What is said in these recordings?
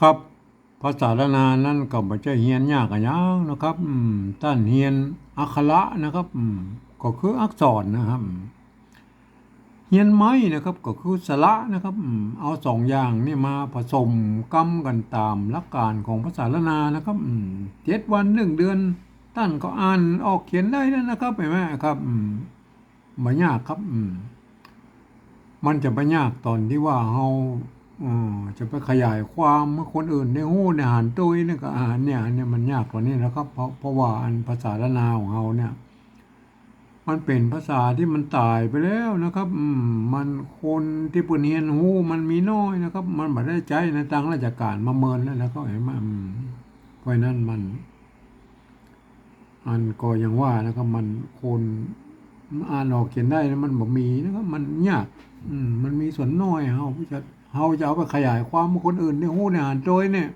ครับ ภาษาละนานั่นก็บ่ใช่เฮียนยากอะหยังนะครับอืมต้านเฮียนอักขระนะครับอืมก็คืออักษรนะครับเฮียนไม้นะครับก็คือสระนะครับเอาสองอย่างนี่มาผสมกรรมกันตามหลักการของภาษาละนานะครับเจ็ดวันหนึ่งเดือนท่านก็อ่านออกเขียนได้แล้วนะครับเห็นไหมครับมบ่ยากครับมันจะไปยากตอนที่ว่าเฮา จะไปขยายความเมื่อคนอื่นได้ฮู้ในอาหารตุ้ยนี่ก็อาหารเนี่ยอันเนี่ยมันยากกว่านี้นะครับ เพราะเพราะว่าอันภาษาละนาของเฮาเนี่ย มันเป็นภาษาที่มันตายไปแล้วนะครับอืมันคนที่เพิ่นเรียนฮู้มันมีน้อยนะครับ มันบ่ได้ใจในทางราชการมาเมินแล้วนะครับเห็นไหมอืมเพราะนั้นมัน อันก็ยังว่านะครับ มันคนอ่านออกเขียนได้นะมันบ่มีนะครับ มันยาก อืมมันมีส่วนน้อยเฮาผู้จะ เฮาจะเอาไปขยายความคนอื่นได้ฮู้ในหารโดยเนี่ย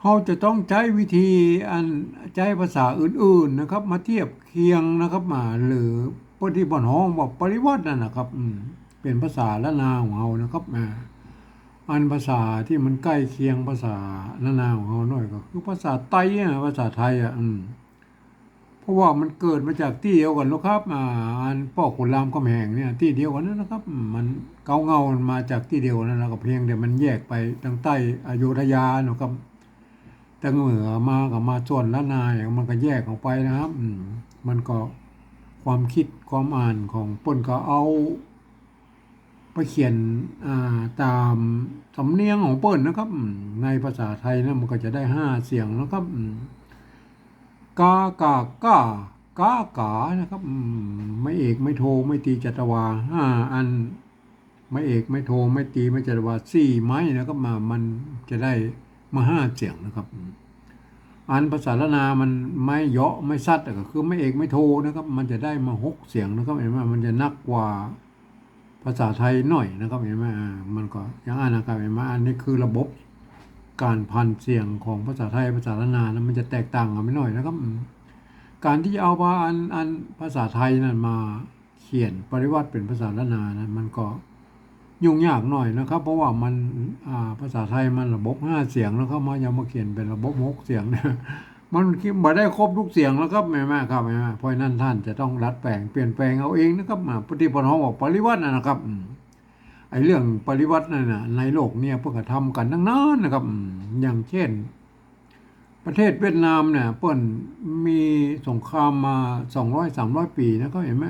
เฮาจะต้องใช้วิธีอันใช้ภาษาอื่นๆนะครับ มาเทียบเคียงนะครับมาหรือปฏิบัติฮ้องว่าปริวัตินั่นนะครับอืมเป็นภาษาละนาของเฮานะครับอ่าอันภาษาที่มันใกล้เคียงภาษาละนาของเฮาหน่อยก็คือภาษาไต้อะภาษาไทยอะอืม เพราะว่ามันเกิดมาจากที่เดียวกันแล้วครับอ่านพ่อขุนรามคำแหงเนี่ยที่เดียวกันนั่นนะครับ มันเกาเงามันมาจากที่เดียวนั่นแหละก็เพียงแต่มันแยกไปทางใต้อโยธยาเนาะครับแต่เหนือมากับมาส่วนละนายมันก็แยกออกไปนะครับมันก็ความคิดความอ่านของปนก็เอาไปเขียนอ่าตามสำเนียงของเปิ้นนะครับ ในภาษาไทยนะมันก็จะได้ห้าเสียงนะครับ กากากากากานะครับไม่เอกไม่โทไม่ตีจัตวาห้าอัน ไม่เอกไม่โทไม่ตีไม่จัตวาสี่ไม้นะครับมามันจะได้มาห้าเสียงนะครับ อันภาษาละนามันไม่เยาะไม่ซัดแต่ก็คือไม่เอกไม่โทนะครับ มันจะได้มาหกเสียงนะครับเห็นไหมมันจะนักกว่าภาษาไทยหน่อยนะครับเห็นไหมอ่ามันก็อย่างอ่านนะครับเห็นไหมอันนี้คือระบบ การพันเสียงของภาษาไทยภาษาละนานะมันจะแตกต่างกันไปหน่อยนะครับ การที่จะเอาว่าอันอันภาษาไทยนั้นมาเขียนปริวัติเป็นภาษาละนานะมันก็ยุ่งยากหน่อยนะครับ เพราะว่ามันาภาษาไทยมันระบบห้าเสียงแล้วก็มายังมาเขียนเป็นระบบหกเสียงเนี่ยมันคิดบ่ได้ครบทุกเสียงแล้วครับแม่แม่ครับแม่แม่เพราะนั้นท่านจะต้องรัดแปลงเปลี่ยนแปลงเอาเองนะครับมาปฏิปทาบอกปริวัตินะครับ ไอ้เรื่องปริวัตินั่นนะในโลกเนี่ยพวกก็ทำกันทั้งนั้นนะครับ อย่างเช่น ประเทศเวียดนามเนี่ยเปิ้นมีสงครามมาสองร้อยสามร้อยปีนะก็เห็นไหม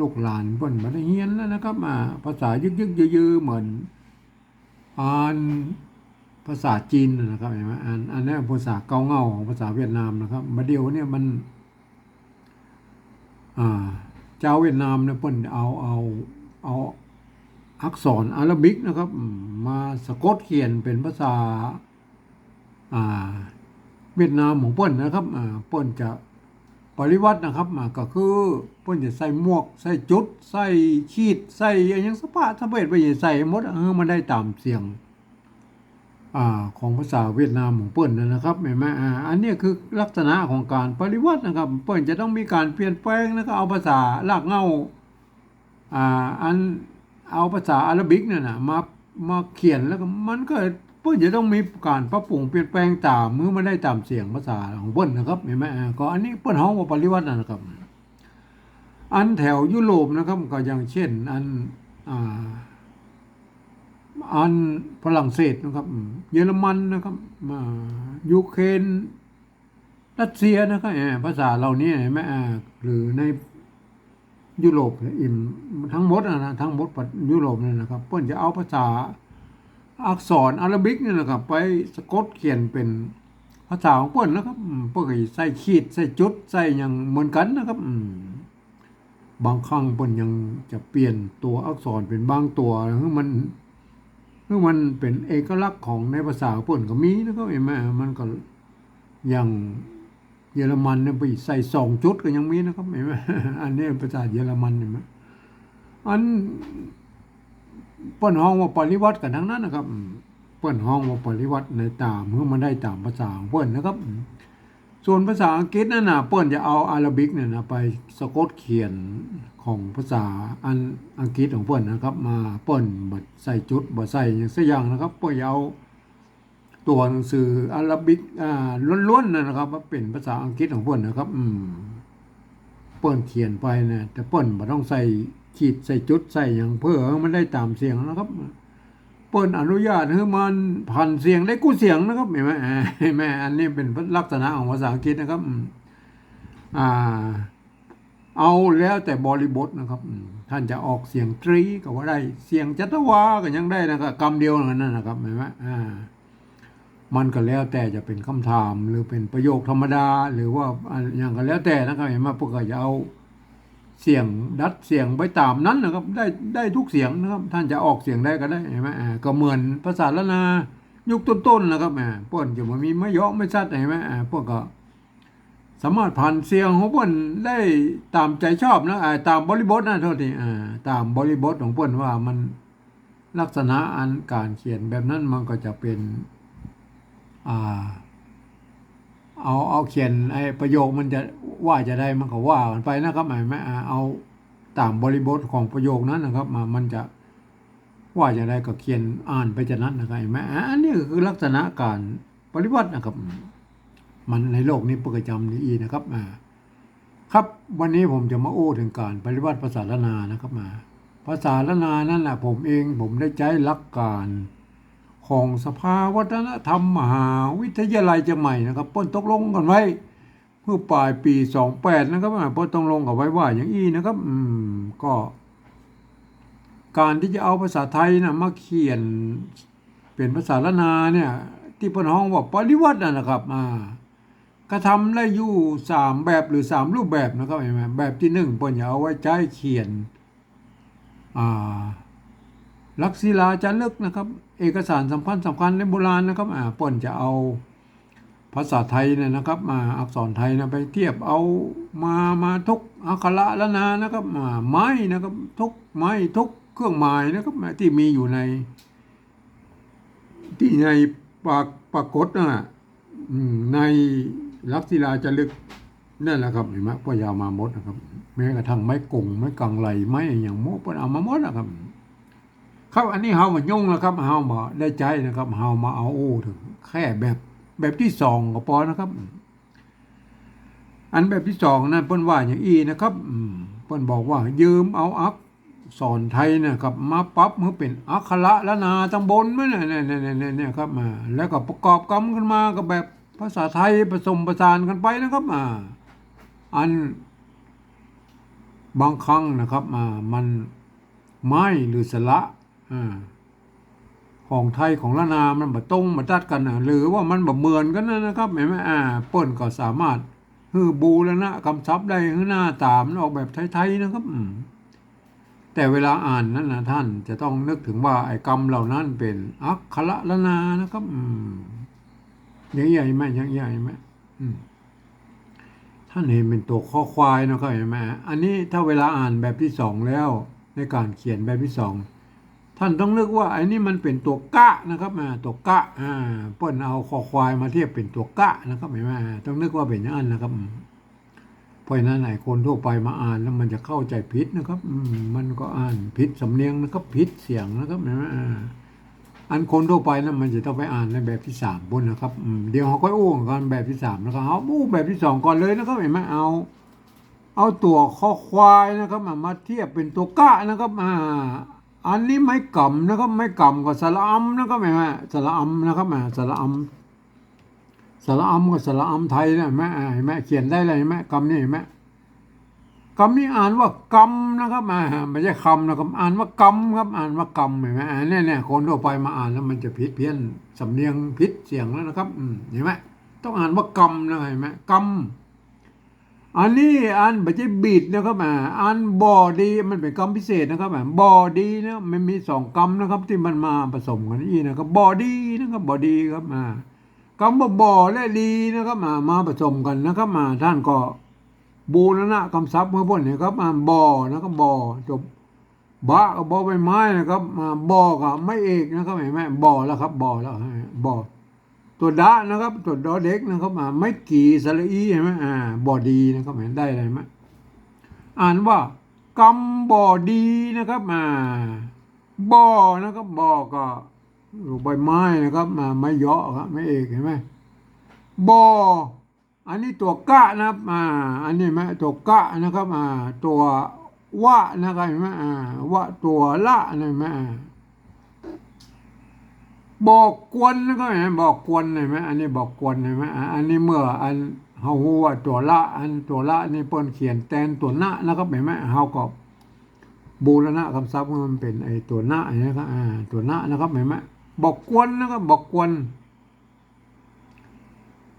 ลูกหลานเปิ้นมาได้เฮียนแล้วนะครับภาษายึกยึกยือๆเหมือนอ่านภาษาจีนนะครับเห็นไหมอ่านอันนี้ภาษาเกาเงาของภาษาเวียดนามนะครับมาเดียวเนี่ยมันอ่าเจ้าเวียดนามเนี่ยเปิ้นเอาเอาเอา อักษรอาราบิกนะครับ มาสะกดเขียนเป็นภาษาอ่าเวียดนามของเปิ้นนะครับอ่าเปิ้นจะปริวัตินะครับอ่าก็คือเปิ้นจะใส่หมวก ใส่จุด ใส่ขีด ใส่อหยังสะพะสเพ็ดไปใส่หมดเออมันได้ตามเสียงอ่าของภาษาเวียดนามของเปิ้นนะครับเห็นไหมอ่าอันนี้คือลักษณะของการปริวัตินะครับ เปิ้นจะต้องมีการเปลี่ยนแปลงแล้วก็เอาภาษารากเงาอ่าอัน เอาภาษาอาหรับิกเนี่ยนะมามาเขียนแล้วก็มันก็เพิ่นจะต้องมีการปรับปรุงเปลี่ยนแปลงตามมือมันได้ตามเสียงภาษาของเพิ่นนะครับเห็นไหมอ่าก็อันนี้เพิ่อนเฮาว่าปริวัตินะครับ อันแถวยุโรปนะครับก็อย่างเช่น อันอ่าอันฝรั่งเศสนะครับ เยอรมันนะครับยูเครนรัสเซียนะครับเอ่อภาษาเหล่านี้เห็นไหมอ่าหรือใน ยุโรปอิมทั้งหมดนะนะทั้งหมดยุโรปเนี่ยนะครับเพื่อนจะเอาภาษาอักษรอารับิกเนี่ยนะครับ ไปสะกดเขียนเป็นภาษาของเพื่อนนะครับเพื่อนใส่ขีดใส่จุดใส่อย่างเหมือนกันนะครับบางครั้งเพื่อนยังจะเปลี่ยนตัวอักษรเป็นบางตัวคือมันคือมันเป็นเอกลักษณ์ของในภาษาเพื่อนก็มีนะครับเห็นไหมมันก็ย่าง เยอรมันเนี่ยไปใส่สองจุดก็ยังมีนะครับเห็นไหมอันนี้ภาษาเยอรมันเห็นไหมอันเปิ้นห้องว่าปริวัติกันทั้งนั้นนะครับเปิ้นห้องว่าปริวัติในตามเมื่อมันได้ตามภาษาเปิ้นนะครับ ส่วนภาษาอังกฤษนั่นนะเปิ้นจะเอาอารับิกเนี่ยนะไปสะกดเขียนของภาษาอันอังกฤษของเปิ้นนะครับ มาเปิ้นบ่ใส่จุดบ่ใส่อย่างสักอย่างนะครับเปิ้นเอา ตัวหนังสืออาราบิกอ่าล้วนๆนะนะครับว่าเป็นภาษาอังกฤษของเพิ่นนะครับ อืมเปิ้นเขียนไปนะแต่เปิ้นบ่ต้องใส่ขีดใส่จุดใส่หยังเพื่อมันได้ตามเสียงนะครับเปิ้นอนุญาตให้มันผ่านเสียงได้กู้เสียงนะครับเห็นไหมอ่าเห็นไหมอันนี้เป็นลักษณะของภาษาอังกฤษนะครับอ่าเอาแล้วแต่บริบทนะครับ ท่านจะออกเสียงตรีก็ว่าได้ เสียงจัตวาก็ยังได้นะครับคำเดียวนั่นนะครับเห็นไหมอ่า มันก็แล้วแต่จะเป็นคำถามหรือเป็นประโยคธรรมดา หรือว่าอย่างก็แล้วแต่นะครับเห็นไหมพวกก็จะเอาเสียงดัดเสียงไปตามนั้นนะครับ ได้ได้ทุกเสียงนะครับ ท่านจะออกเสียงได้ก็ได้เห็นไหมอ่าก็เหมือนภาษาละนายุคต้นๆนะครับอ่าพวกจะมันมีไม่ยอะไม่ชัดเห็นไหมพวกก็สามารถผ่านเสียงของเพิ่นได้ตามใจชอบนะตามบริบทนะโทษทีอ่าตามบริบทของเพิ่นว่ามันลักษณะอันการเขียนแบบนั้นมันก็จะเป็น เอาเอาเขียนไอ้ประโยคมันจะว่าจะได้มันก็ว่ากันไปนะครับหมายไหมอ่าเอาตามบริบทของประโยคนั้นนะครับ มามันจะว่าจะได้ก็เขียนอ่านไปจากนั้นนะครับเห็นไหมอันนี้คือลักษณะการปฏิบัตินะครับ มันในโลกนี้ประจำนี้อีนะครับอ่าครับวันนี้ผมจะมาโอ้ถึงการปฏิบัติภาษาละนานะครับมาภาษาละนานั่นแหละผมเองผมได้ใช้หลักการ ของสภาวัฒนธรรมมหาวิทยาลัยเชียงใหม่นะครับเปิ้นตกลงกันไว้เมื่อปลายปี 28 นะครับอ่าเปิ้นต้องลงกันไว้ว่าอย่างอี้นะครับอืมก็ การที่จะเอาภาษาไทยนะมาเขียนเป็นภาษาละนาเนี่ยที่เปิ้นฮ้องว่าปริวัตินะครับอ่ากระทำได้อยู่สามแบบหรือสามรูปแบบนะครับเห็นไหมแบบที่หนึ่งเปิ้นจะเอาไว้ใช้เขียนอ่า ลักษิลาจารึกนะครับ เอกสารสำคัญสำคัญในโบราณนะครับอ่าปิ้นจะเอาภาษาไทยเนี่ยนะครับมาอักษรไทยนะไปเทียบเอามามาทุกอักขระละนานะครับอ่าไม้นะครับทุกไม้ทุกเครื่องหมายนะครับที่มีอยู่ใน ที่ในปากปรากฏนะในลักษิลาจารึกนั่นแหละครับเห็นไหมพยาวมาหมดนะครับ แม้กระทั่งไม้กงไม้กังไหลไม้อย่างโมเปิ้นเอามาหมดนะครับ ครับอันนี้เฮามายุ่งแล้วครับเฮามาได้ใจนะครับเฮามาเอาโอ้ถึง แค่แบบแบบที่สองก็พอนะครับ อันแบบที่สองนั่นเปิ้นว่าอย่างอีนะครับอืมเปิ้นบอกว่ายืมเอาอักษรไทยนะครับ มาปรับให้เป็นอักขระละนาตำบลมั้ยเนี่ยเนี่ยเนี่ยเนี่ยเนี่ยครับมาแล้วก็ประกอบกรรมขึ้นมาก็แบบภาษาไทยผสมผสานกันไปนะครับอ่าอันบางครั้งนะครับอ่ามันไม้หรือสระ ของไทยของละนา มันบ่ตรงบ่ตัดกันนะหรือว่ามันบ่เหมือนกันนะนะครับเห็นไหมอ่าเปิ้นก็สามารถฮือบูรณะคำศัพท์ได้ฮือหน้าตามออกแบบไทยๆนะครับอืมแต่เวลาอ่านนั้นนะท่านจะต้องนึกถึงว่าไอ้กรรมเหล่านั้นเป็นอักขระละนานะครับอืมอย่งใหญ่ไหมย่งใหญ่ไหมอืมท่านเห็นเป็นตัวข้อควายนะครับเห็นไหมอันนี้ถ้าเวลาอ่านแบบที่สองแล้ว ในการเขียนแบบที่สอง ท่านต้องนึกว่าไอ้นี่มันเป็นตัวกะนะครับอ่าตัวกะอ่าเปิ้นเอาคอควายมาเทียบเป็นตัวกะนะครับเห็นไหมต้องนึกว่าเป็นอย่างนั้นนะครับเพราะฉะนั้นไอ้คนทั่วไปมาอ่านแล้วมันจะเข้าใจผิดนะครับอืมมันก็อ่านผิดสำเนียงนะครับผิดเสียงนะครับเห็นไหมอ่าอันคนทั่วไปนะมันจะต้องไปอ่านในแบบที่สามบนนะครับเดี๋ยวเขาก็อู้กันแบบที่สามนะครับเอาอู้แบบที่สองก่อนเลยนะครับเห็นไหมเอาเอาตัวข้อควายนะครับมามาเทียบเป็นตัวกะนะครับอ่า อันนี้ไม้กำนะครับไม้กำกับสระอัมนะครับเห็นไหมสระอัมนะครับอ่าสระอัมสระอัมกับสระอัมไทยนะเห็นไหมอ่าเห็นไหมเขียนได้เลยเห็นไหมกำนี่เห็นไหมกรรมนี่อ่านว่ากรรมนะครับอ่าไม่ใช่คำนะครับอ่านว่ากรรมครับอ่านว่ากรรมเห็นไหมอ่าเนี่ยเนี่ยคนทั่วไปมาอ่านแล้วมันจะผิดเพี้ยนสำเนียงผิดเสียงแล้วนะครับอืมเห็นไหมต้องอ่านว่ากรรมนะเห็นไหมกรรม อันนี้อ่านไม่ใช่บีดนะครับอ่าอ่านบอดีมันเป็นกรรมพิเศษนะครับอ่าบอดีนะมันมีสองกรรมนะครับ ที่มันมาผสมกันนี่นะครับบอดีนะครับบอดีครับอ่ากรรมว่าบอและดีนะครับมามาผสมกันนะครับมาท่านก็บูรณะคำศัพท์เมื่อพ้นเนี่ยครับมาบ่อนะครับบ่อจบบะกับบอใบไม้นะครับมาบ่อกับไม่เอกนะครับเห็นไหมบ่อแล้วครับบ่อแล้วบ่อ ตัวดะนะครับ ตัวดอเด็กนะครับมาไม่กี่สระอีเห็นไหมอ่าบอดีนะครับเห็นได้อะไรไหมอ่านว่ากำบอดีนะครับมาบอนะครับบอก็รูปใบไม้นะครับมาไม่เยาะครับไม่เอกเห็นไหมบออันนี้ตัวกะนะครับอ่าอันนี้ไหมตัวกะนะครับอ่าตัววะนะครับเห็นไหมอ่าวะตัวละเห็นไหมอ่า บอกกวนนะครับเห็นไหมบอกกวนเห็นไหมอันนี้บอกกวนเห็นไหมอันนี้เมื่ออันเฮาฮู้ว่าตัวละ อันตัวละนี่เปิ้นเขียนแทนตัวหน้านะครับเห็นไหมเฮาก็บูรณะคำศัพท์มันเป็นไอ้ตัวหน้าอย่างนี้ครับอ่าตัวหน้านะครับเห็นไหมบอกกวนนะครับบอกกวน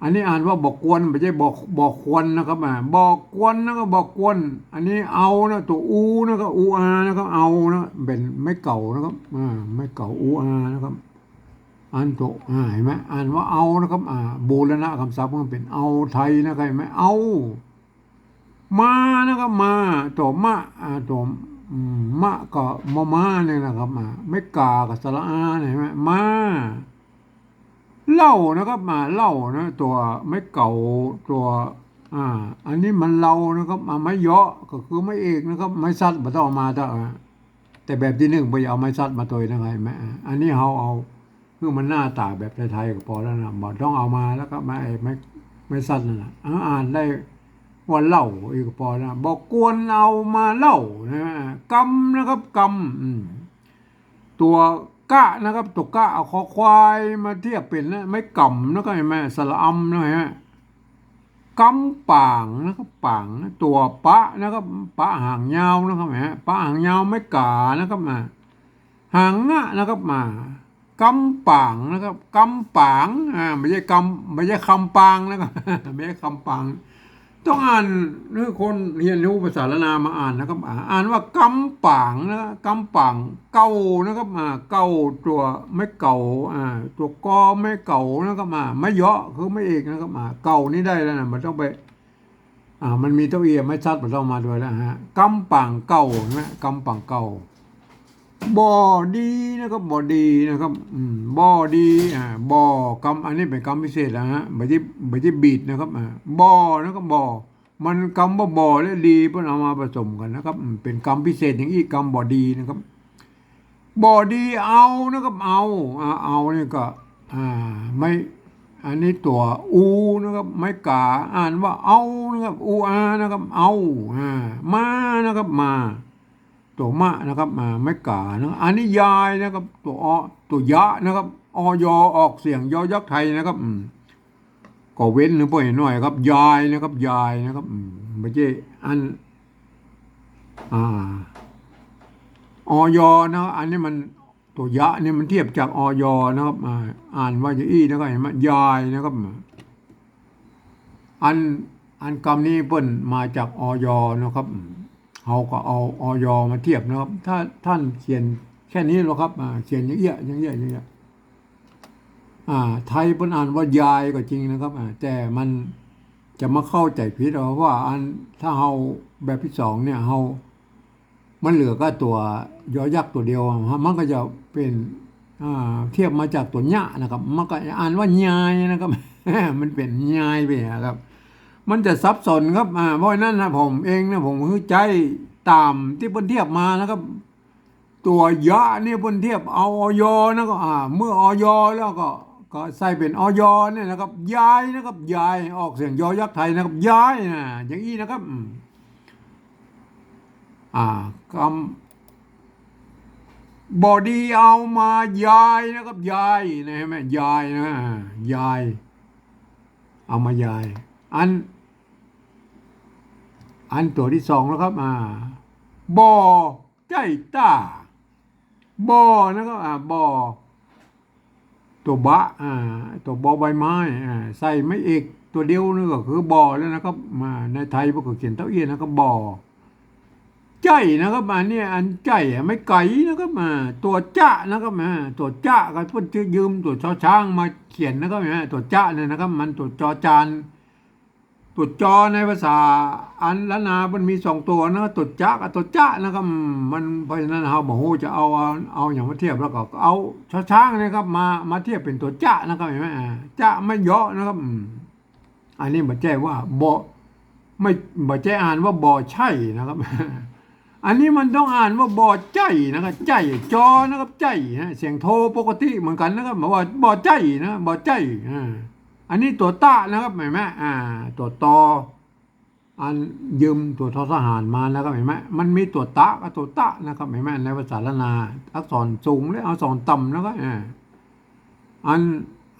อันนี้อ่านว่าบอกกวนไม่ใช่บอกบอกควนนะครับอ่าบอกกวนนะครับบอกกวน อันนี้เอานะตัวอูนะครับอูอานะครับเอานะเป็นไม่เก่านะครับอ่าไม่เก่าอูอานะครับ อันโตอ่าเห็นไหมอ่านว่าเอานะครับอ่าบูรณะคำศัพท์มันเป็นเอาไทยนะครับเห็นไหมเอา มานะครับมาตัวมะอ่าตัวอืมะก็มอมาเนี่ยนะครับอ่าไม่กากับสระอาเนี่ยเห็นไหมมาเล้านะครับมาเล้านะ ตัวไม่เก่าตัวอ่า อันนี้มันเรานะครับมาไม่เยาะก็คือไม่เอกนะครับไม่ซัดมาต้องมาถ้าอ่แต่แบบที่หนึ่งไปเอาไม้ซัดมาตัวนะครับเห็นไหมอันนี้เขาเอา คือมันหน้าตาแบบไทยๆก็พอแล้วนะบอกต้องเอามาแล้วก็ไม่ไม่ไม่ซัดนั่นะอ่านได้ว่าเล้าอีกพอนะบอกกวนเอามาเล้านะกำนะครับกำอืมตัวกะนะครับตัวกะเอาคอควายมาเทียบเป็นนะไม่กำนะก็เห็นไหมสระอำนะฮะกำป่างนะครับป่างตัวปะนะครับปะหางยาวนะครับฮะปะหางยาวไม่กานะครับมาหางงะนะครับมา กำป่างนะครับกำป่างอ่าไม่ใช่กำไม่ใช่คำปางนะครับไม่ใช่คำปางต้องอ่านนี่คนเรียนรู้ภาษาละนามาอ่านนะครับ อ่านว่ากำป่างนะกำป่างเก่านะครับอ่าเก่าตัวไม่เก่าอ่าตัวกอไม่เก่านะครับอ่าไม่เยาะคือไม่เอกนะครับอ่าเก่านี่ได้แล้วนะมันต้องไปอ่ามันมีเต้าเอียไม่ชัดมันต้องมาด้วยแล้วฮะกำป่างเก่านะกำป่างเก่า บอดีนะครับบอดีนะครับบอดีอ่าบอกำอันนี้เป็นกำพิเศษแล้วฮะไม่ใช่ไม่ใช่บีดนะครับอ่าบอนะครับบอมันกำว่าบอและดีเพื่อเอามาผสมกันนะครับ เป็นกำพิเศษอย่างอีกกำบอดีนะครับบอดีเอานะครับเอาอ่าเอานี่ก็อ่าไม่อันนี้ตัวอูนะครับไม่กาอ่านว่าเอานะครับอูอานะครับเอาอ่ามานะครับมา ตัวมะนะครับมาไม่กานะอันนี้ยายนะครับ ตัวอตัวยะนะครับอยออกเสียงยอยักษ์ไทยนะครับอืมก็เว้นหรือเปล่าหน่อยครับ ยายนะครับ ยายนะครับอืมไม่ใช่อันอ่าอยนะอันนี้มันตัวยะเนี่ยมันเทียบจากอยนะครับอ่าอ่านว่าจะอี้นะครับเห็นไหมยายนะครับอันอันคำนี้เปิ้นมาจากอยนะครับ เขาก็เอาออยมาเทียบนะครับ ถ้าท่านเขียนแค่นี้หรอกครับอ่าเขียนอย่างเงี้ยอย่างเงี้ยอย่างเงี้ยอ่าไทยเปิ้นอ่านว่ายายก็จริงนะครับแต่มันจะมาเข้าใจผิดเอาว่าอันถ้าเฮาแบบที่สองเนี่ยเฮามันเหลือก็ตัวยอยักษ์ตัวเดียวมันก็จะเป็นอ่าเทียบมาจากตัวญ้านะครับ มันก็อ่านว่ายายนะครับ มันเป็นยายไปนะครับ มันจะซับซ้อนครับอ่าเพราะนั้นนะผมเองนะผมคือใจตามที่เพิ่นเทียบมานะครับ ตัวยะนี่เพิ่นเทียบเอาออยนะก็อ่าเมื่อออยแล้วก็ก็ใส่เป็นออยเนี่ยนะครับย้ายนะครับย้ายออกเสียงยอยักษ์ไทยนะครับย้ายนะอย่างนี้นะครับอ่าคำบอดีเอามายายนะครับยายนะเห็นไหมยายนะยายเอามายายอัน อันตัวที่สองแล้วครับอ่าบอใจต้าบอนะครับอ่าบอตัวบะอ่าตัวบอใบไม้อ่าใส่ไม่เอกตัวเดียวนี่ก็คือบอแล้วนะครับมาในไทยพวกก็เขียนเต้าเอียนะครับบอใจนะครับมาเนี่ยอันใจไม่ไก่นะครับมาตัวจ้านะครับมาตัวจ้าก็เพิ่นยืมตัวชอช้างมาเขียนนะครับมาตัวจ้าเนี่ยนะครับ มันตัวจอจาน ตัวจอในภาษาอันละนา มันมีสองตัวนะตัวจ้ากับตัวจ้านะครับ มันเพราะฉะนั้นเราบอกโหจะเอาเอาเอาอย่างมาเทียบแล้วก็เอาชอช้างนะครับ มามาเทียบเป็นตัวจ้านะครับเห็นไหมจ้าไม่เยาะนะครับ อันนี้มาแจ้ว่าบ่ไม่บ่แจ้อ่านว่าบ่ใช่นะครับ อันนี้มันต้องอ่านว่าบ่อใจนะครับใจจอนะครับใจนะเสียงโทปกติเหมือนกันนะครับบอกว่าบ่อใจนะบ่อใจอ่า อันนี้ตัวตะนะครับเห็นไหมอ่า ตัวตออันยืมตัวทศหารมานะครับเห็นไหมมันมีตัวตะกับตัวตะนะครับเห็นไหมในภาษาละนา อักษรสูงและอักษรต่ำนะครับอ่าอัน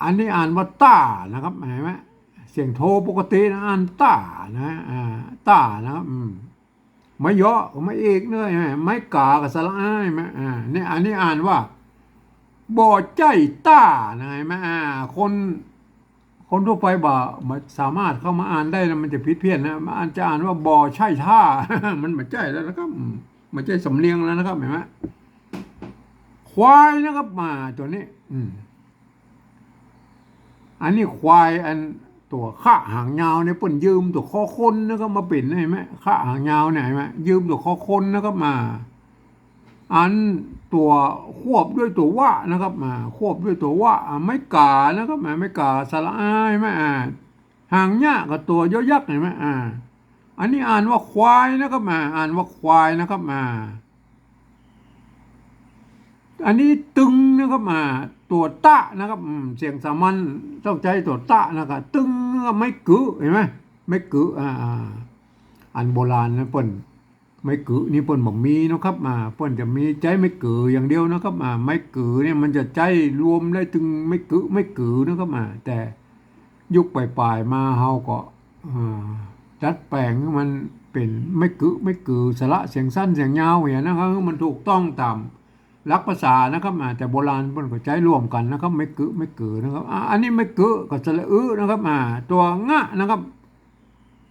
อันนี้อ่านว่าต้านะครับเห็นไหมเสียงโทปกตินะอ่านต้านะอ่าต้านะครับอืมไม่เยอไม่เอกเนื้อไม่กากับสระอ้ายไหมอ่านี่อันนี้อ่านว่าบ่อใจต้านะเห็นไหมอ่าคน คนทั่วไปบ่มาสามารถเข้ามาอ่านได้นะมันจะผิดเพี้ยนนะมันอาจจะอ่านว่าบ่อใช่ท่า มันไม่ใช่แล้วนะครับมันใช่สำเนียงแล้วนะครับเห็นไหมควายนะครับมาตัวนี้ อืมอันนี้ควายอันตัวข้าหางยาวเนี่ยเปิ่นยืมตัวคอคนนะครับมาเป็นเห็นไหมข้าหางยาวเนี่ยเห็นไหมยืมตัวคอคนนะครับมา อัน ตัวควบด้วยตัวว่านะครับมาควบด้วยตัวว่าไม่กานะครับมาไม่กาสระอายไหมอ่าหางยะกับตัวยอยักษ์เห็นไหมอ่า อันนี้อ่านว่าควายนะครับมาอ่านว่าควายนะครับมา อันนี้ตึงนะครับมาตัวตะนะครับเสียงสามัญต้องใจตัวตะนะครับตึงไม่กึเห็นไหมไม่กึอ่าอ่าอันโบราณนะเปิ้น ไม่กึนี่เปิ้นบอกมีนะครับมาเปิ้นจะมีใจไม่กึออย่างเดียวนะครับมาไม่กึเนี่ยมันจะใจรวมได้ถึงไม่กึไม่กึนะครับมาแต่ยุคปลายๆมาเฮาก็อ่าดัดแปลงมันเป็นไม่กึไม่กึสระเสียงสั้นเสียงยาวอย่างนะครับมันถูกต้องตามหลักภาษานะครับอ่าแต่โบราณเพิ่นก็ใช้ร่วมกันนะครับ ไม่กึไม่กือนะครับอ่าอันนี้ไม่กึก็สระอึนะครับอ่าตัวงะนะครับ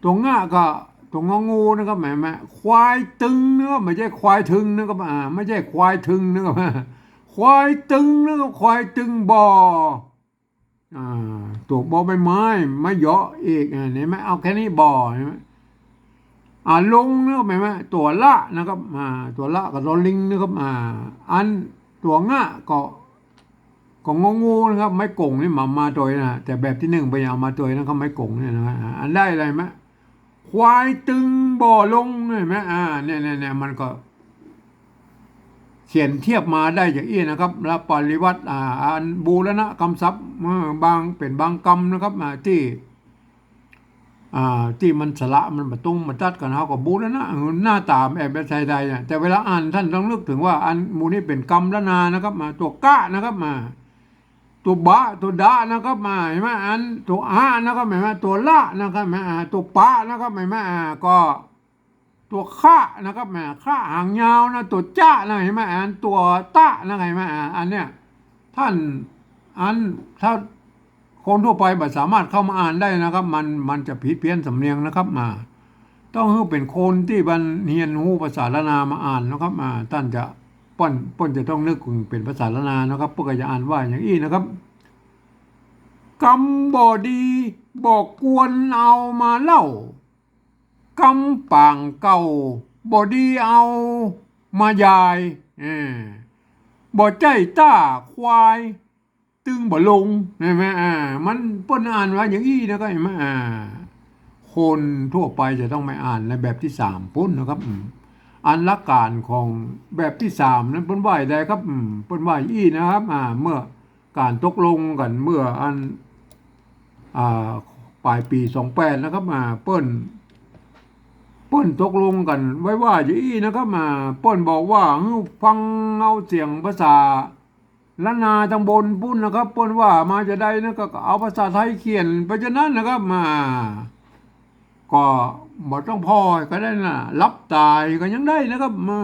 ตัวงะก็ ตัวงองูนะครับแหมแหมควายตึงนะครับไม่ใช่ควายถึงนะครับอ่าไม่ใช่ควายถึงนะครับอ่าควายตึงนะครับควายตึงบ่ออ่าตัวบ่อใบไม้ไม่เหยาะเอกอ่าเห็นไหมเอาแค่นี้บ่อเห็นไหมอ่าลงนะครับหมายว่ตัวละนะครับอ่าตัวละกับตัวลิงนะครับอ่าอันตัวง่ะก็ก็งงูนะครับไม้กงนี่มามาตัวนะแต่แบบที่หนึ่งไปเอามาตัวนะครับไม้กงเนี่ยนะฮะอันได้อะไรไหม ควายตึงบ่อลงเห็นไหมอ่าเนี่ยเนี่ยเนี่ยมันก็ เขียนเทียบมาได้อย่างอี้นะครับ แล้วปริวัติอ่านบูรณะคำศัพท์บางเป็นบางกรรมนะครับอ่าที่อ่าที่มันสละมันมาตุ้งมาตัดกันเขาก็บูรณะหน้าตามแอบแบบไทยใดเนี่ยแต่เวลาอ่านท่านต้องนึกถึงว่าอันมูนี้เป็นกรรมละนานะครับ มาตัวกะนะครับมา ตัวบะตัวดานะครับมาเห็นไหมอันตัวอานะครับเห็นไหมตัวละนะครับเห็นไหมอ่าตัวปะนะครับเห็นไหมอ่าก็ตัวข้านะครับแหมข้าหางยาวนะตัวจ้านะเห็นไหมอันตัวตะนะเห็นไหมอ่าอันเนี้ยท่านอันถ้าคนทั่วไปบ่สามารถเข้ามาอ่านได้นะครับ มันมันจะผิดเพี้ยนสำเนียงนะครับมา ต้องให้เป็นคนที่บันเรียนรู้ภาษาละนามาอ่านนะครับมาท่านจะ ป้นป้นจะต้องนึกถึงเป็นภาษาละนานะครับเพื่อจะอ่านว่าอย่างอี้นะครับกำบอดีบอกกวนเอามาเล่ากำป่างเก่าบอดีเอามายายเออบ่ใจต้าควาย ตึงบ่ลงใช่ไหมอ่ามันป้นอ่านว่าอย่างอี้นะก็เห็นไหมอ่าคนทั่วไปจะต้องไม่อ่านในแบบที่สามพุ่นนะครับ อันละการของแบบที่สามนั้นเปิ้นว่าใดครับเปิ้นว่าอี้นะครับอ่าเมื่อการตกลงกันเมื่ออันอ่าปลายปีสองแปดนะครับอ่าเปิ้นเปิ้นตกลงกันไว้ว่าอยู่อี้นะครับอ่าเปิ้นบอกว่าฟังเอาเสียงภาษาละนาตำบลปุ้นนะครับเปุ้นว่ามาจะได้นะก็เอาภาษาไทยเขียนไปจะนั้นนะครับมาก็ บ่ต้องพ่อก็ได้นะรับตายก็ยังได้นะครับมา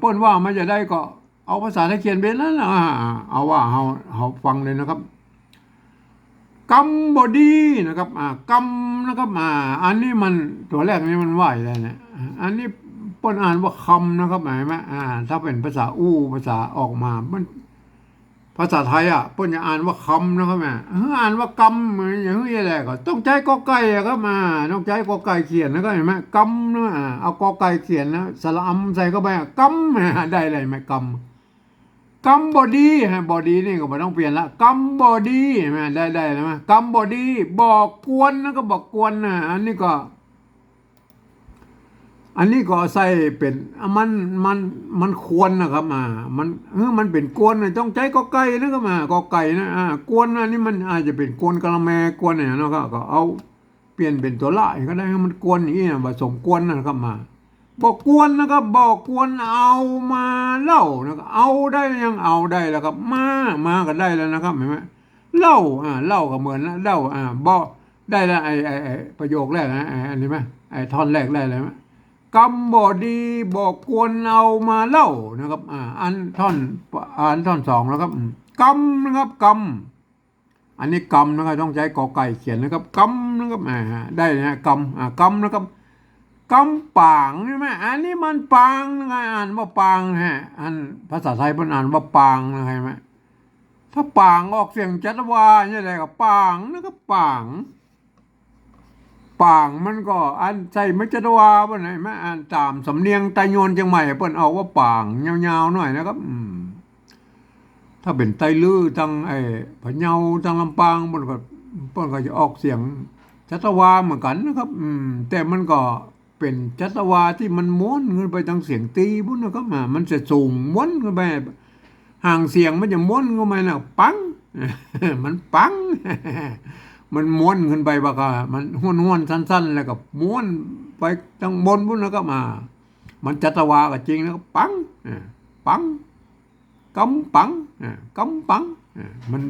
ปุ้นว่ามาจะได้ก็ เอาภาษาไทยเขียนไปนั้นนะเอาว่าเฮาเฮาฟังเลยนะครับกำบดีนะครับอ่ากำนะครับอ่าอันนี้มันตัวแรกนี่มันไหวเลยเนี่ยอันนี้ปนอ่านว่าคำนะครับหมายไหมอ่า ถ้าเป็นภาษาอู้ภาษาออกมามัน ภาษาไทยอะเพิ่นจะอ่านว่าคำนะครับแม่อ่านว่ากำเหมือนอย่างเงี้แหละก็ต้องใจกอไก่อะครับมาต้องใจกอไก่เขียนนะก็เห็นไหมกำนะเอากอไก่เขียนนะสระอำใส่เข้าไปอะกำได้เลยไหมกำกำบอดี้ฮะบอดี้นี่ก็ไม่ต้องเปลี่ยนละกำบอดี้แม่ได้ได้แล้วไหมกำบอดี้บอกกวนนะก็บอกกวนนะอันนี้ก็ อันนี้ก็ใส่เป็นมันมันมันควรนะครับอ่ามันเออมันเป็นกวนต้องใจก็ไก่นะครับอ่าก็ไก่นะอ่ากวนอันนี้มันอาจจะเป็นกวนกะละแมกวนเนี่ยนะครับก็เอาเปลี่ยนเป็นตัวละก็ได้ให้มันกวนอย่างนี้ผสมกวนนะครับมาบอกกวนนะครับบอกกวนเอามาเล่านะครับเอาได้ยังเอาได้แล้วครับ มามาก็ได้แล้วนะครับเห็นไหมเล่าอ่าเล่าก็เหมือนเล่าอ่าบอกได้แล้วไอ้ไอ้ประโยคแรกนะไอ้อันนี้ไหมไอ้ท่อนแรกได้เลยไหม กำบ่ดีบอกควรเอามาเล่านะครับอ่าอันท่อนอ่านท่อนสองแล้วครับอืมกำนะครับกำอันนี้กำนะครับต้องใช้กอไก่เขียนนะครับกำนะครับอ่าได้นะกำอ่ากำนะครับกำปางใช่ไหมอันนี้มันปางนะครับอ่านว่าปางฮะอันภาษาไทยมันอ่านว่าปางนะใช่ไหมถ้าปางออกเสียงจัตวาเนี่ยอะไรกับปางนะครับปาง ปางมันก็อันใส่ไม่จะดวาบ่ไหนมาอ่านตามสำเนียงไตโยนเชียงใหม่เปิ้นเอาว่าปางยาวๆหน่อยนะครับ อืม ถ้าเป็นไตลือทางไอ้พะเยาทางลำปางเปิ้นก็เปิ้นก็จะออกเสียงจัตวาเหมือนกันนะครับ อืม แต่มันก็เป็นจัตวาที่มันม้วนขึ้นไปทางเสียงตีพุ่นนะครับมันจะสูงม้วนขึ้นไปห่างเสียงมันจะม้วนขึ้นไปนะปังมันปัง มันม้วนขึ้นไปบักอะมันห้วนห้วนๆสั้น ๆ แล้วก็ม้วนไปทางบนพุ่นแล้วก็มา มันจัตวาก็จริงแล้วก็ปังปังกำปังกำปังมัน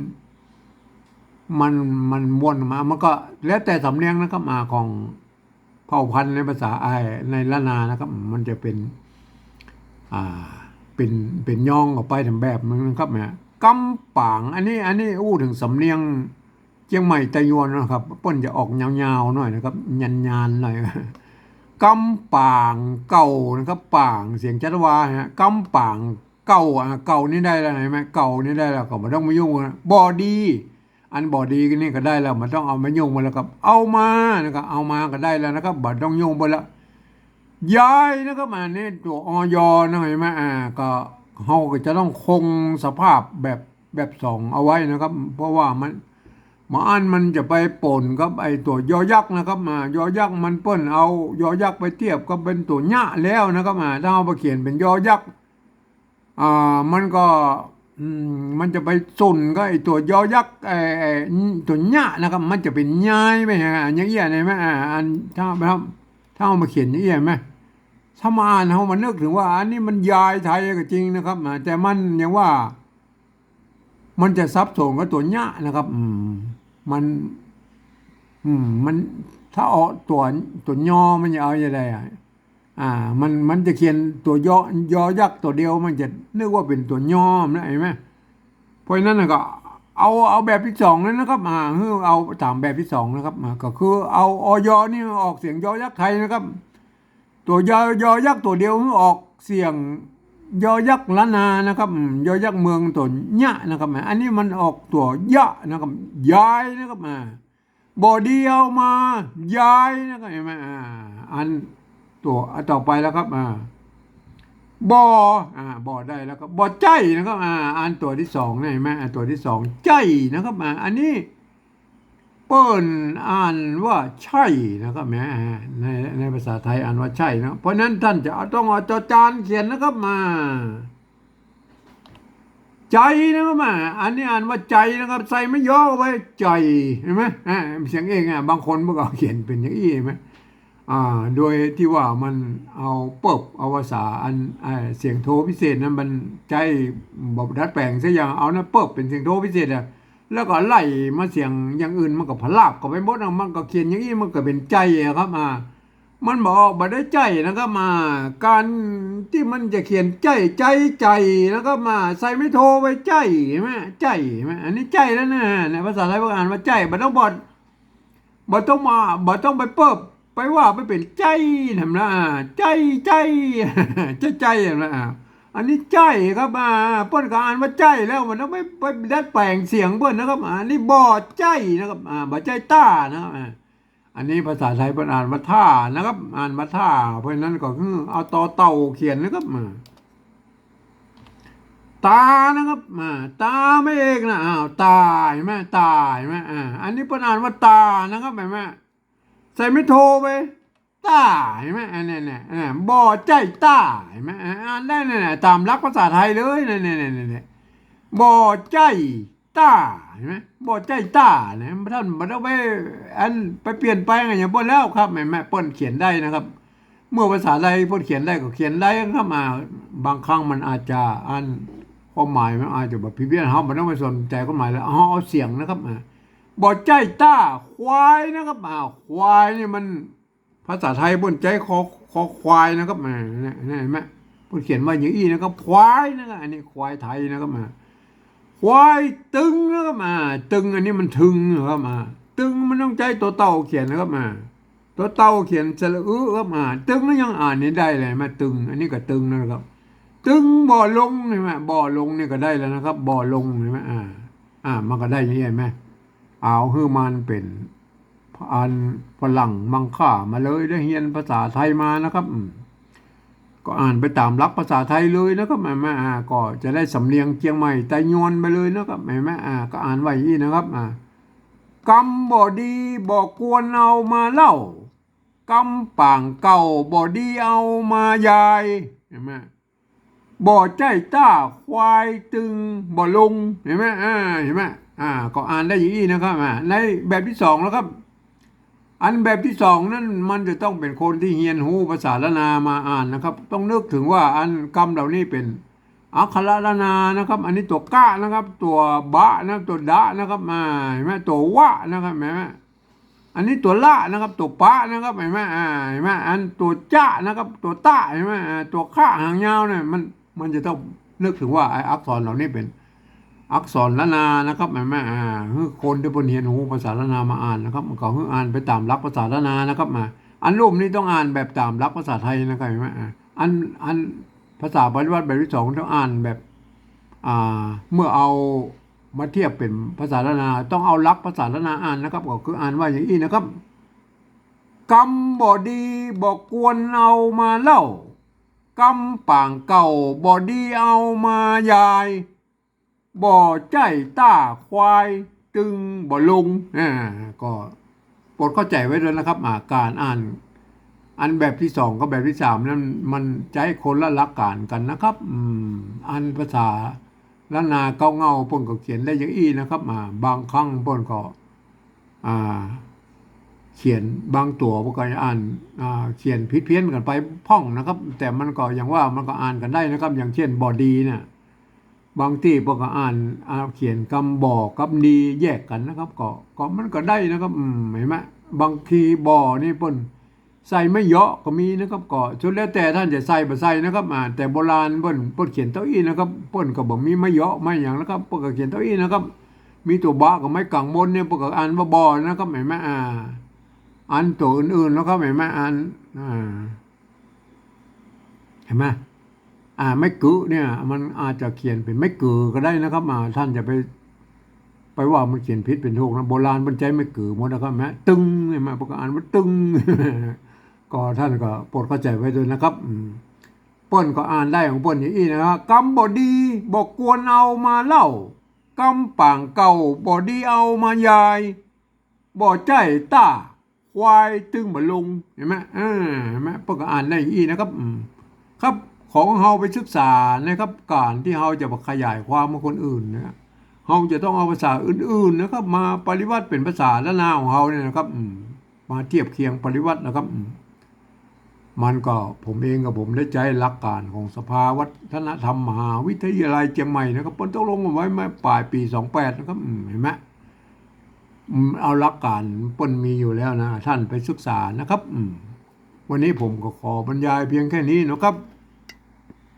มันมันม้วนมา มันก็แล้วแต่สำเนียงนะครับมาของเผ่าพันธุ์ในภาษาไอในละนานะครับ มันจะเป็น อ่า เป็นเป็นย่องออกไปทำแบบนึงนะครับเนี่ยกำปัง อันนี้ อันนี้อู้ถึงสำเนียง เชียงใหม่ไตยวนนะครับป้นจะออกยาวๆหน่อยนะครับยันยานหน่อยกำป่างเก่านะครับป่างเสียงจัตวาฮะกำป่างเก่าอะเก่านี่ได้แล้วไหนไหมเก่านี่ได้แล้วก็ไม่ต้องมายุ่งนะบอดีอันบอดีก็นี่ก็ได้แล้วมันต้องเอามายุ่งมาแล้วครับ เอามานะครับเอามาก็ได้แล้วนะครับบัดต้องยุ่งไปแล้วย้ายนะครับอันนี้ตัวออยนะเห็นไหมอ่าก็เขาก็จะต้องคงสภาพแบบแบบสองเอาไว้นะครับ เพราะว่ามัน มาอันมันจะไปป่นกับไอตัวยอยักษ์นะครับมายอยักษ์มันเปิ้นเอายอยักษ์ไปเทียบกับเป็นตัวหญ้าแล้วนะครับมาถ้าเอาไปเขียนเป็นยอยักษ์อ่ามันก็มันจะไปสุนก็ไอตัวยอยักษ์ไอไอตัวหญ้านะครับ มันจะเป็นย้ายไปฮะอย่างเงี้ยไหมอ่าอันถ้าครับถ้าเอามาเขียนอย่างเงี้ยไหมถ้ามาอ่านเขามันนึกถึงว่า อันนี้มันยายไทยก็จริงนะครับแต่มันยังว่า มันจะซับซ้อนกับตัวหญ้านะครับ อืม มัน อืม มันถ้าเอาตัวตัวยอมันจะเอาอย่างไรอะอ่า มันมันจะเขียนตัวยอยอยักษ์ตัวเดียวมันจะนึกว่าเป็นตัวยอมนะเห็นไหมเพราะฉะนั้นก็ เอาเอาแบบที่สองนั้นนะครับอ่าคือเอาตามแบบที่สองนะครับอ่าก็คือ เอาออยนี่ออกเสียงยอยักษ์ไทยนะครับ ตัวยอยอยักษ์ตัวเดียวออกเสียง ยอยักษ์ละนานะครับยอยักษ์เมืองตัวยะนะครับอันนี้มันออกตัวยะนะครับย้ายนะครับมาบอเดียวมาย้ายนะครับเห็นไหมอ่าอันตัวอันต่อไปแล้วครับอ่าบออ่าบอได้แล้วก็บบอใจนะครับอ่าอันตัวที่สองเนี่เห็นไหมอันตัวที่สองใจนะครับอ่าอันนี้ เปิ้นอ่านว่าใช่นะครับแหมในในภาษาไทยอ่านว่าใช่นะเพราะนั้นท่านจะต้องเอาจอจานเขียนนะครับมา ใจนะครับมาอันนี้อ่านว่าใจนะครับ ใส่ไม่ย่อไว้ใจเห็นไหมอ่าเสียงเองอะบางคนเมื่อก่อนเขียนเป็นอย่างนี้เห็นไหมอ่าโดยที่ว่ามันเอาเปิบเอาภาษาอันเสียงโทพิเศษนั้นมันใจบอกดัดแปลงซะอย่างเอานะเปิบเป็นเสียงโทพิเศษอะ แล้วก็ไล่มาเสียงอย่างอื่นมันก็พลาบก็ไปหมดมันก็เขียนอย่างนี้มันก็เป็นใจอะครับมา มันบอกมาได้ใจนะครับมา การที่มันจะเขียนใจใจใจแล้วก็มาใส่ไม่โทรไว้ใจเห็นไหมใจเห็นไหมอันนี้ใจแล้วนะในภาษาไทยพวกอ่านว่าใจบัต้องบอดบัต้องมาบัต้องไปเปิบไปว่าไปเป็นใจทำนะใจใจใจใจอย่างนะ อันนี้ใจครับอ่าเปิ้นก็อ่านว่าใจแล้วมันต้องไปไปดัดแปลงเสียงเปิ้นนะครับอ่านี่บอดใจนะครับอ่าบ่ใจต้านะครับอันนี้ภาษาไทยเปิ้นอ่านว่าท่านะครับ อ่านว่าท่า เพราะนั้นก็คือเอาต่อเต่าเขียนนะครับมาตานะครับอ่าตาไม่เอกนะอ้าวตาเห็นไหมตาเห็นไหมอ่าอันนี้เปิ้นอ่านว่าตานะครับเห็นไหมใส่ไม่โทรไป ต้าเห็นไหมอันนี้เนี่ยบ่อใจต้าเห็นไหมอ่าอ่านได้เนี่ยตามหลักภาษาไทยเลยเนี่ยเนี่ยเนี่ยเนี่ยบ่อใจต้าเห็นไหมบ่อใจต้าเนี่ยท่านมันต้องไปอันไปเปลี่ยนแปลงอะไรอย่างเปิ้นแล้วครับแม่แม่เปิ้นเขียนได้นะครับ เมื่อภาษาใดเปิ้นเขียนได้ก็เขียนได้ครับมาบางครั้งมันอาจจะอันความหมายมันอาจจะแบบพิเพี้ยนเฮามันต้องไปสนใจความหมายแล้วเอาเอาเสียงนะครับอ่าบ่อใจต้าควายนะครับอ่าควายนี่มัน ภาษาไทยบนใจคอคอควายนะครับมาเนี่ยเห็นไหมบนเขียนว่าอย่างอี้นะครับ ควายนะครับอันนี้ควายไทยนะครับมา ควายตึงนะครับมา ตึงอันนี้มันถึงนะครับมา ตึงมันต้องใจตัวเต่าเขียนนะครับมา ตัวเต่าเขียนสระอื้อครับมา ตึงแล้วยังอ่านนี่ได้เลยมาตึง อันนี้ก็ตึงนะครับ ตึงบ่อลงเห็นไหมบ่อลงนี่ก็ได้แล้วนะครับ บ่อลงเห็นไหมอ่า อ่า มันก็ได้ยังนี้เห็นไหมเอาคือมันเป็น อ่านฝรั่งมังค่ามาเลยได้เรียนภาษาไทยมานะครับ ก็อ่านไปตามหลักภาษาไทยเลยนะครับแม่แม่อ่าก็จะได้สำเนียงเชียงใหม่ไตยวนไปเลยนะครับแม่แม่อ่าก็อ่านไว้อีนะครับอ่ากำบ่ดีบ่กวนเอามาเล่ากำป่างเก่าบ่ดีเอามายายเห็นไหมบ่ใจต้าควายตึงบ่ลงเห็นไหมอ่าเห็นไหมอ่าก็อ่านได้อย่างนี้นะครับอ่าในแบบที่สองแล้วครับ อันแบบที่สองนั่นมันจะต้องเป็นคนที่เฮียนหูภาษาละนามาอ่านนะครับ ต้องนึกถึงว่าอันกรรมเหล่านี้เป็นอักขระละนานะครับ อันนี้ตัวกะนะครับ ตัวบะนะตัวดะนะครับมาเห็นไหมตัววะนะครับเห็นไหมอันนี้ตัวละนะครับ ตัวปะนะครับเห็นไหมอ่าเห็นไหมอันตัวจ้านะครับ ตัวตะเห็นไหมอ่าตัวข้าหางยาวเนี่ยมันมันจะต้องนึกถึงว่าไอ้อักษรเหล่านี้เป็น อักษรละนานะครับแม่แม่อ่าคนที่บนเรียนหูภาษาละนามาอ่านนะครับมันก็คืออ่านไปตามหลักภาษาละนานะครับมาอันรูปนี้ต้องอ่านแบบตามหลักภาษาไทยนะครับแม่แม่อันอันภาษาปฏิวัติแบบที่สองต้องอ่านแบบอ่าเมื่อเอามาเทียบเป็นภาษาละนาต้องเอาหลักภาษาละนาอ่านนะครับก็คืออ่านว่าอย่างนี้นะครับกำบ่ดีบ่กวนเอามาเล่ากำป่างเก่าบ่ดีเอามายาย บ่อใจต้าควาย ตึงบ่ลงอ่าก็โปรดเข้าใจไว้ด้วยนะครับอาการอ่าน อันแบบที่สองกับแบบที่สามนั้นมันใจคนละหลักการกันนะครับอืมอันภาษาละนาเก้าเงาเป่นก็เขียนได้อย่างอี้นะครับอ่าบางครั้งเป่นก็อ่าเขียนบางตัวพวกก็อ่านอ่าเขียนผิดเพี้ยนกันไปพ่องนะครับ แต่มันก็อย่างว่ามันก็อ่านกันได้นะครับ อย่างเช่นบอดีเนี่ย บางที่พวกก็อ่านอ่าเขียนคำบอกับดีแยกกันนะครับก็ก็มันก็ได้นะครับอืมเห็นไหมบางทีบ่อนี่เปิ้นใส่ไม่เยอะก็มีนะครับก็ชุดแล้วแต่ท่านจะใส่บ่ใส่นะครับอ่าแต่โบราณเปิ้นเปิ้นเขียนเต้าอี้นะครับเปิ้นก็บ่มีไม่เยอะไม่หยังนะครับเปิ้นก็เขียนเต้าอี้นะครับ มีตัวบะกับไม้กังบนเนี่ยเปิ้นก็อ่านว่าบ่อนะครับเห็นไหมอ่าอันตัวอื่นๆแล้วก็เห็นไหมอ่านอ่าเห็นไหม อ่าไม่กือเนี่ยมันอาจจะเขียนเป็นไม่กือก็ได้นะครับมาท่านจะไป ไปว่ามันเขียนผิดเป็นถูกนะโบราณมันใจไม่กือหมดนะครับแม้ตึงเห็นไหมประกอ่านว่าตึงก็ท่านก็โปรดเข้าใจไว้ด้วยนะครับป้นก็อ่านได้ของป้นอย่างนี้นะครับกำบอดีบอกกวนเอามาเล่ากำป่างเก่าบอดีเอามายายบ่ใจต้าควายตึงบ่ลงเห็นไหมอ่าเห็นไหมป้นก็อ่านได้อย่างนี้นะครับครับ ของเฮาไปศึกษานะครับการที่เฮาจะขยายความมาคนอื่นนะเฮาจะต้องเอาภาษาอื่นๆนะครับ มาปริวัติเป็นภาษาละนาของเฮาเนี่ยนะครับมาเทียบเคียงปริวัตินะครับ มันก็ผมเองกับผมได้ใจหลักการของสภาวัฒนธรรมมหาวิทยาลัยเชียงใหม่นะครับปนต้องลงเอาไว้เมื่อปลายปี 28 นะครับเห็นไหมเอาหลักการปนมีอยู่แล้วนะ ท่านไปศึกษานะครับวันนี้ผมก็ขอบรรยายเพียงแค่นี้นะครับ